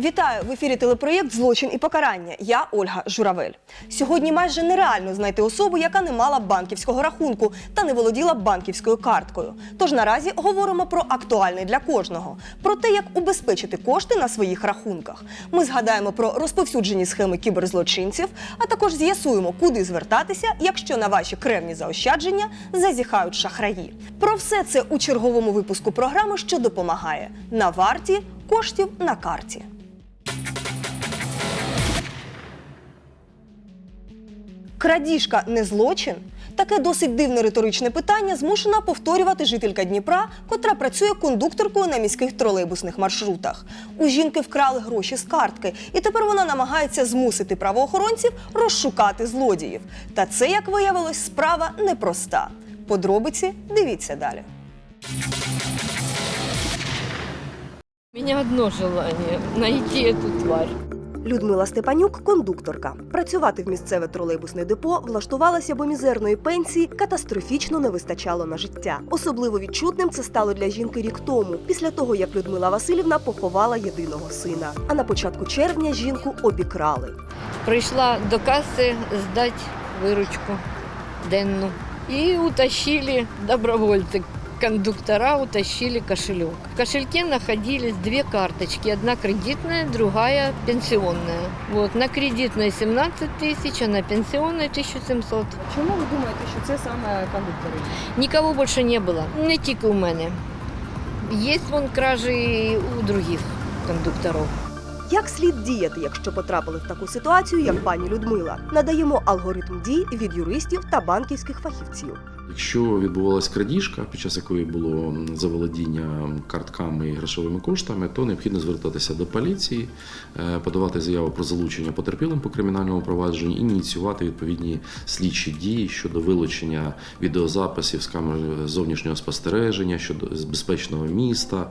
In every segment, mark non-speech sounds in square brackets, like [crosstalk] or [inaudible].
Вітаю в ефірі телепроєкт Злочин і покарання. Я Ольга Журавель. Сьогодні майже нереально знайти особу, яка не мала банківського рахунку та не володіла банківською карткою. Тож наразі говоримо про актуальний для кожного, про те, як убезпечити кошти на своїх рахунках. Ми згадаємо про розповсюджені схеми кіберзлочинців, а також з'ясуємо, куди звертатися, якщо на ваші кревні заощадження зазіхають шахраї. Про все це у черговому випуску програми, що допомагає на варті коштів на карті. Крадіжка не злочин? Таке досить дивне риторичне питання змушена повторювати жителька Дніпра, котра працює кондукторкою на міських тролейбусних маршрутах. У жінки вкрали гроші з картки, і тепер вона намагається змусити правоохоронців розшукати злодіїв. Та це, як виявилось, справа непроста. Подробиці дивіться далі. У меня одно желание – найти эту тварь. Людмила Степанюк кондукторка. Працювати в місцеве тролейбусне депо влаштувалася, бо мізерної пенсії катастрофічно не вистачало на життя. Особливо відчутним це стало для жінки рік тому, після того як Людмила Васильівна поховала єдиного сина. А на початку червня жінку обікрали. Пришла до кассы сдать выручку денну. И утащили добровольцы. Кондуктора утащили кошелек. В кошельке находились две карточки. Одна кредитная, другая пенсионная. Вот, на кредитной 17 тысяч, а на пенсионной 1700. Чому ви думаєте, що це саме кондуктори? Никого больше не было. Не тільки у мене. Есть вон кражи у других кондукторов. Як слід діяти, якщо потрапили в таку ситуацію, як пані Людмила? Надаємо алгоритм дій від юристів та банківських фахівців. Якщо відбувалася крадіжка, під час якої було заволодіння картками і грошовими коштами, то необхідно звертатися до поліції, е, подавати заяву про залучення потерпілим по кримінальному провадженню, ініціювати відповідні слідчі дії щодо вилучення відеозаписів з камер зовнішнього спостереження, щодо з безпечного міста,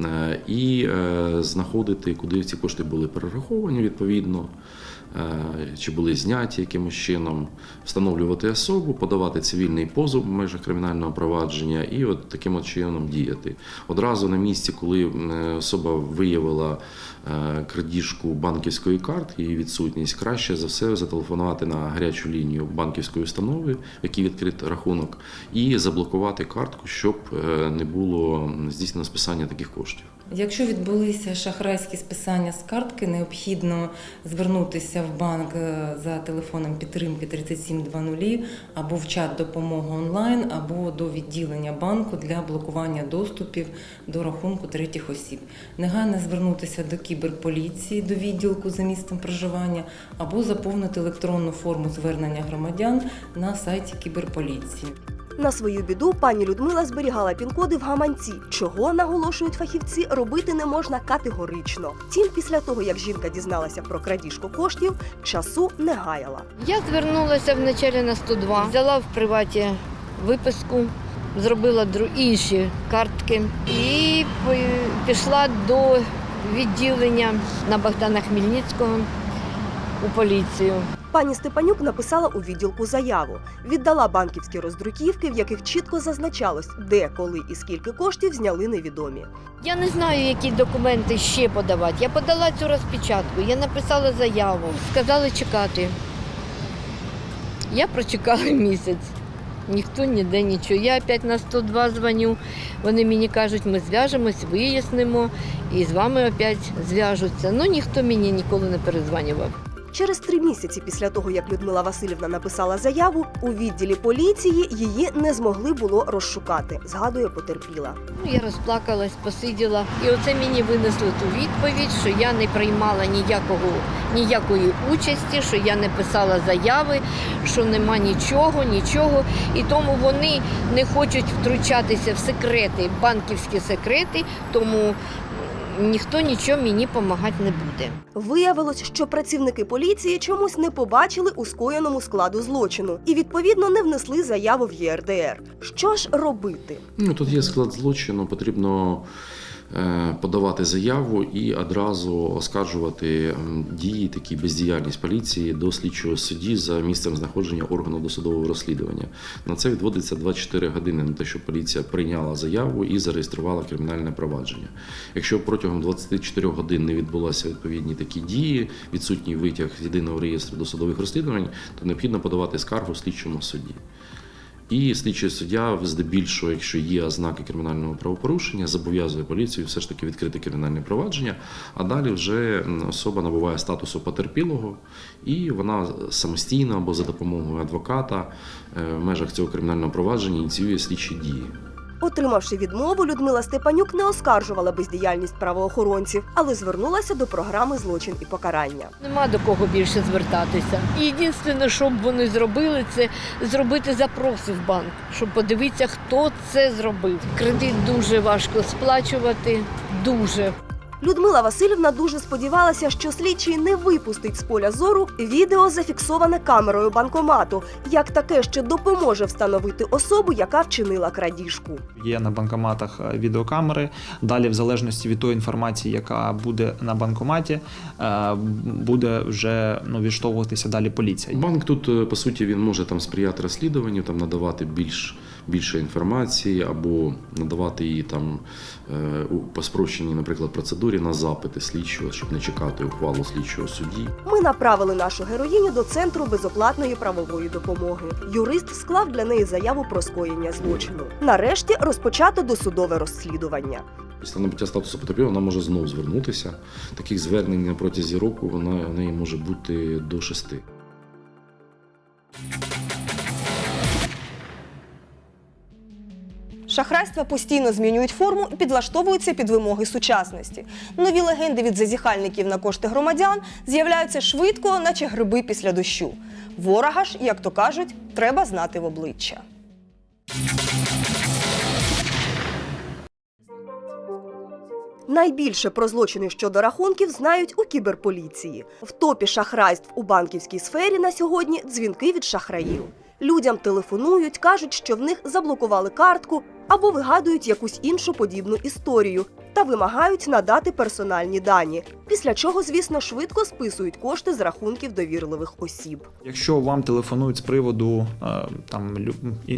е, і е, знаходити, куди ці кошти були перераховані відповідно. Е, Чи були зняті якимось чином, встановлювати особу, подавати цивільний позов в межах кримінального провадження і от таким от чином діяти. Одразу на місці, коли е, особа виявила е, крадіжку банківської картки і відсутність, краще за все зателефонувати на гарячу лінію банківської установи, в якій відкрит рахунок, і заблокувати картку, щоб не було здійснено списання таких коштів. Якщо відбулися шахрайські списання з картки, необхідно звернутися в банк е, за телефоном підтримки 3720 або в чат допомога онлайн, або до відділення банку для блокування доступів до рахунку третіх осіб. Негайно звернутися до кіберполіції, до відділку за місцем проживання, або заповнити електронну форму звернення громадян на сайті кіберполіції. На свою біду пані Людмила зберігала пін-коди в гаманці, чого наголошують фахівці, робити не можна категорично. Втім, після того як жінка дізналася про крадіжку коштів, часу не гаяла. Я звернулася вначалі на 102, взяла в приваті виписку, зробила інші картки і пішла до відділення на Богдана Хмельницького у поліцію. Пані Степанюк написала у відділку заяву, віддала банківські роздруківки, в яких чітко зазначалось, де, коли і скільки коштів зняли невідомі. Я не знаю, які документи ще подавати. Я подала цю розпечатку, я написала заяву, сказали чекати. Я прочекала [laughs] місяць. Ніхто ніде нічого. Я опять на 102 дзвоню. Вони мені кажуть, ми зв'яжемось, вияснимо і з вами опять зв'яжуться. Ну ніхто мені ніколи не перезванював. Через три місяці після того, як Людмила Васильівна написала заяву, у відділі поліції її не змогли було розшукати, згадує потерпіла. Ну, я розплакалась, посиділа. І оце мені винесли ту відповідь, що я не приймала ніякого, ніякої участі, що я не писала заяви, що нема нічого, нічого. І тому вони не хочуть втручатися в секрети, банківські секрети, тому ніхто нічого мені допомагати не буде. Виявилось, що працівники поліції чомусь не побачили у скоєному складу злочину і відповідно не внесли заяву в ЄРДР. Що ж робити? Ну, тут є склад злочину, потрібно подавати заяву і одразу оскаржувати дії, такі бездіяльність поліції до слідчого судді за місцем знаходження органу досудового розслідування. На це відводиться 24 години на те, щоб поліція прийняла заяву і зареєструвала кримінальне провадження. Якщо протягом 24 годин не відбулися відповідні такі дії, відсутній витяг з єдиного реєстру досудових розслідувань, то необхідно подавати скаргу слідчому судді. І слідчий суддя, здебільшого, якщо є ознаки кримінального правопорушення, зобов'язує поліцію все ж таки відкрити кримінальне провадження, а далі вже особа набуває статусу потерпілого, і вона самостійно або за допомогою адвоката е, в межах цього кримінального провадження ініціює слідчі дії. Отримавши відмову, Людмила Степанюк не оскаржувала бездіяльність правоохоронців, але звернулася до програми злочин і покарання. Нема до кого більше звертатися. Єдине, що б вони зробили, це зробити запроси в банк, щоб подивитися, хто це зробив. Кредит дуже важко сплачувати. Дуже. Людмила Васильівна дуже сподівалася, що слідчий не випустить з поля зору відео, зафіксоване камерою банкомату, як таке, що допоможе встановити особу, яка вчинила крадіжку. Є на банкоматах е, відеокамери. Далі, в залежності від тої інформації, яка буде на банкоматі, е, буде вже ну, відштовхуватися далі поліція. Банк тут, е, по суті, він може там сприяти розслідуванню, там надавати більш більше інформації або надавати її там е, у по спрощеній, наприклад, процедурі на запити слідчого, щоб не чекати ухвалу слідчого судді. Ми направили нашу героїню до центру безоплатної правової допомоги. Юрист склав для неї заяву про скоєння злочину. Нарешті розпочато досудове розслідування. Після набуття статусу потерпілого вона може знову звернутися. Таких звернень на протязі року вона в неї може бути до шести. Шахрайства постійно змінюють форму і підлаштовуються під вимоги сучасності. Нові легенди від зазіхальників на кошти громадян з'являються швидко, наче гриби після дощу. Ворога ж, як то кажуть, треба знати в обличчя. Найбільше про злочини щодо рахунків знають у кіберполіції. В топі шахрайств у банківській сфері на сьогодні дзвінки від шахраїв. Людям телефонують, кажуть, що в них заблокували картку або вигадують якусь іншу подібну історію та вимагають надати персональні дані. Після чого, звісно, швидко списують кошти з рахунків довірливих осіб. Якщо вам телефонують з приводу е, там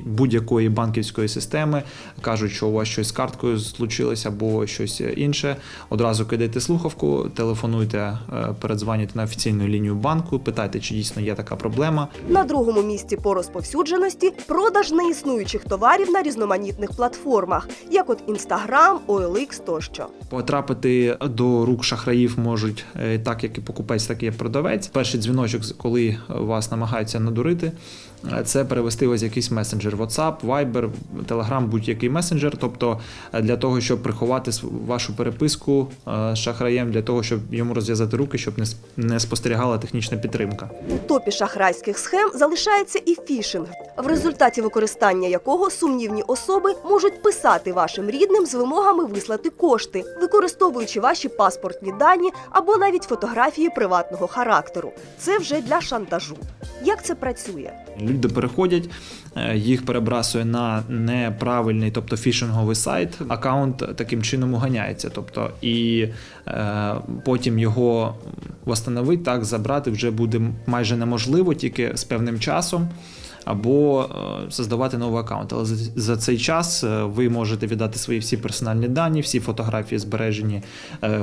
будь-якої банківської системи, кажуть, що у вас щось з карткою случилось або щось інше, одразу кидайте слухавку, телефонуйте, е, передзвонюйте на офіційну лінію банку, питайте, чи дійсно є така проблема. На другому місці по розповсюдженості продаж неіснуючих товарів на різноманітних платформах, як от Instagram, OLX тощо. Потрапити до рук шахраїв можуть е, так, як і покупець, так і продавець. Перший дзвіночок, коли вас намагаються надурити, це перевести ось якийсь месенджер WhatsApp, Viber, Telegram, будь-який месенджер. Тобто е, для того, щоб приховати вашу переписку е, з шахраєм, для того, щоб йому розв'язати руки, щоб не спостерігала технічна підтримка. У топі шахрайських схем залишається і фішинг, в результаті використання якого сумнівні особи можуть писати вашим рідним з вимогами вислати кошти, використовуючи ваші паспортні дані або навіть фотографії приватного характеру. Це вже для шантажу. Як це працює? Люди переходять, е, їх перебрасує на неправильний, тобто фішинговий сайт. Аккаунт таким чином уганяється. Тобто, і е, потім його восстановити, так забрати вже буде майже неможливо, тільки з певним часом. Або е, создавати новий аккаунт. Але за, цей час е, ви можете віддати свої всі персональні дані, всі фотографії збережені,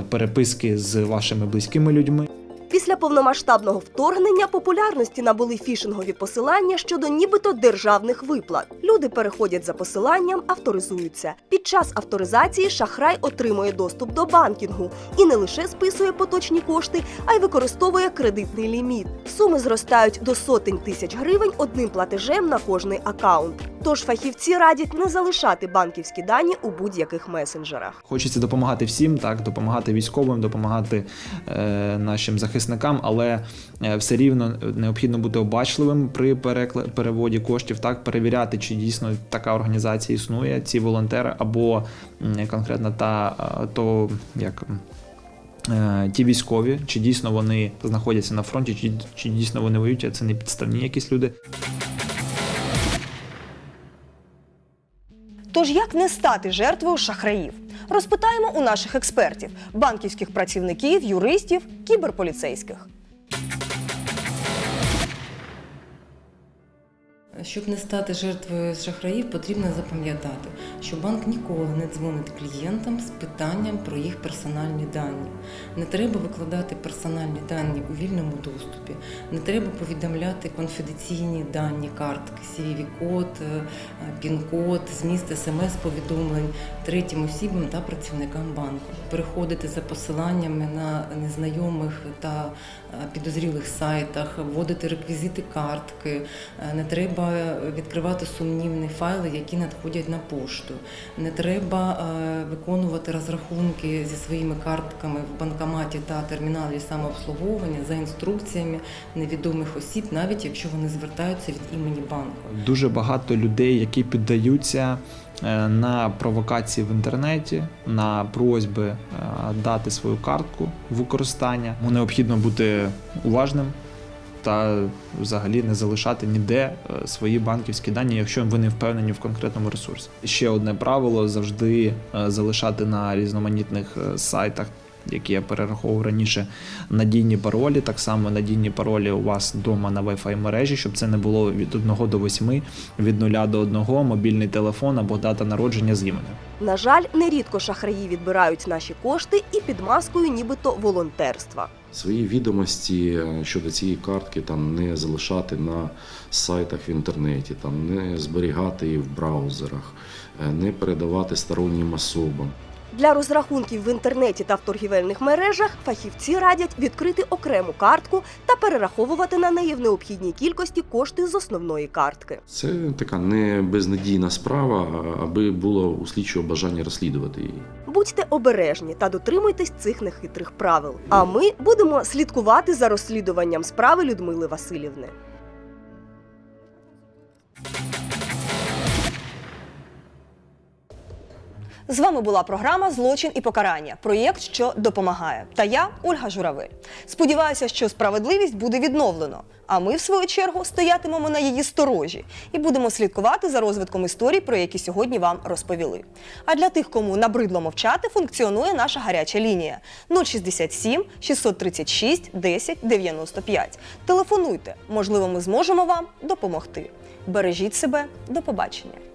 переписки з вашими близькими людьми. Після повномасштабного вторгнення популярності набули фішингові посилання щодо нібито державних виплат. Люди переходять за посиланням, авторизуються. Під час авторизації шахрай отримує доступ до банкінгу і не лише списує поточні кошти, а й використовує кредитний ліміт. Суми зростають до сотень тисяч гривень одним платежем на кожний акаунт. Тож фахівці радять не залишати банківські дані у будь-яких месенджерах. Хочеться допомагати всім, так допомагати військовим, допомагати е, нашим захисникам, але е, все рівно необхідно бути обачливим при переводі коштів, так перевіряти, чи дійсно така організація існує, ці волонтери, або конкретно та е, то як. е, Ті військові, чи дійсно вони знаходяться на фронті, чи, чи дійсно вони воюють, а це не підставні якісь люди. Тож як не стати жертвою шахраїв? Розпитаємо у наших експертів, банківських працівників, юристів, кіберполіцейських. Щоб не стати жертвою шахраїв, потрібно запам'ятати, що банк ніколи не дзвонить клієнтам з питанням про їх персональні дані. Не треба викладати персональні дані у вільному доступі, не треба повідомляти конфіденційні дані картки, CVV-код, е, пін-код, зміст смс-повідомлень третім осібам та працівникам банку. Переходити за посиланнями на незнайомих та підозрілих сайтах, вводити реквізити картки. Е, Не треба відкривати сумнівні файли, які надходять на пошту. Не треба е, виконувати розрахунки зі своїми картками в банкоматі та терміналі самообслуговування за інструкціями невідомих осіб, навіть якщо вони звертаються від імені банку. Дуже багато людей, які піддаються на провокації в інтернеті, на просьби е, дати свою картку використання. Тому необхідно бути уважним та взагалі не залишати ніде е, свої банківські дані, якщо ви не впевнені в конкретному ресурсі. Ще одне правило завжди е, залишати на різноманітних е, сайтах. Які я перераховував раніше, надійні паролі, так само надійні паролі у вас вдома на Wi-Fi мережі, щоб це не було від 1 до 8, від 0 до 1, мобільний телефон або дата народження з іменем. На жаль, нерідко шахраї відбирають наші кошти і під маскою нібито волонтерства. Свої відомості е, щодо цієї картки там не залишати на сайтах в інтернеті, там не зберігати її в браузерах, е, не передавати стороннім особам. Для розрахунків в інтернеті та в торгівельних мережах фахівці радять відкрити окрему картку та перераховувати на неї в необхідній кількості кошти з основної картки. Це така не безнадійна справа, аби було у слідчого бажання розслідувати її. Будьте обережні та дотримуйтесь цих нехитрих правил. А ми будемо слідкувати за розслідуванням справи Людмили Васильівни. З вами була програма Злочин і покарання. Проєкт, що допомагає. Та я Ольга Журавель. Сподіваюся, що справедливість буде відновлено. А ми, в свою чергу, стоятимемо на її сторожі і будемо слідкувати за розвитком історій, про які сьогодні вам розповіли. А для тих, кому набридло мовчати, функціонує наша гаряча лінія 067 636 10 95. Телефонуйте, можливо, ми зможемо вам допомогти. Бережіть себе, до побачення.